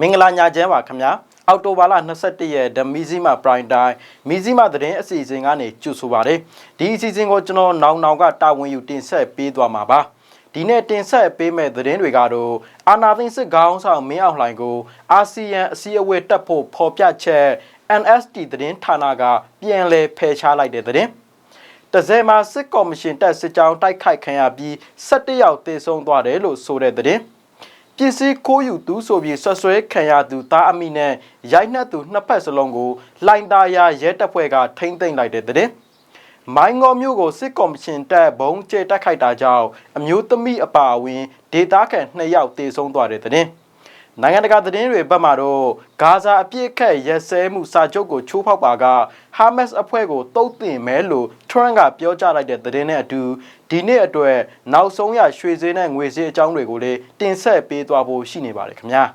မင်္ဂလာညချမ်းပါခင်ဗျာအောက်တိုဘာလ22ရက်ဓမီဇီမာပရိုင်တိုင်းမီဇီမာသတင်းအစီအစဉ်ကနေကြိုဆိုပါရစေဒီအစီအစဉ်ကိုကျွန်တော်နောင်နောင်ကတာဝန်ယူတင်ဆက်ပေးသွားမှာပါဒီနေ့တင်ဆက်ပေးမဲ့သတင်းတွေကတော့အာနာသိန်းစစ်ခေါင်းဆောင်မင်းအောင်လှိုင်ကိုအာဆီယံအစည်းအဝေးတက်ဖို့ဖော်ပြချက် NST သတင်းဌာနကပြန်လည်ဖယ်ရှားလိုက်တဲ့သတင်းတဇယ်မှာစစ်ကော်မရှင်တက်စစ်ကြောင်းတိုက်ခိုက်ခံရပြီး17ယောက်သေဆုံးသွားတယ်လို့ဆိုတဲ့သတင်း ပစ္စည်းခိုးယူသူဆိုပြီးဆွဆွဲခံရသူသားအမိနဲ့ရိုက်နှက်သူနှစ်ဖက်စလုံးကိုလိုင်တာယာရဲတပ်ဖွဲ့ကထိမ့်သိမ့်လိုက်တဲ့သတင်းမိုင်းငေါ်မျိုးကိုစစ်ကော်မရှင်တက်ဘုံကျဲတက်ခိုက်တာကြောင့်အမျိုးသမီးအပါအဝင်ဒေသခံ2ယောက်သေဆုံးသွားတဲ့သတင်း နိုင်ငံတကာသတင်းတွေဘက်မှတော့ဂါဇာအပြစ်ခတ်ရက်စဲမှုစာချုပ်ကိုချိုးဖောက်ပါကဟာမတ်စ်အဖွဲ့ကိုတုတ်တင်မဲလို့ထရန့်ကပြောကြားလိုက်တဲ့သတင်းနဲ့အတူဒီနေ့အတွက်နောက်ဆုံးရရွှေဈေးနဲ့ငွေဈေးအကြောင်းတွေကိုလည်းတင်ဆက်ပေးသွားဖို့ရှိနေပါတယ်ခင်ဗျာ။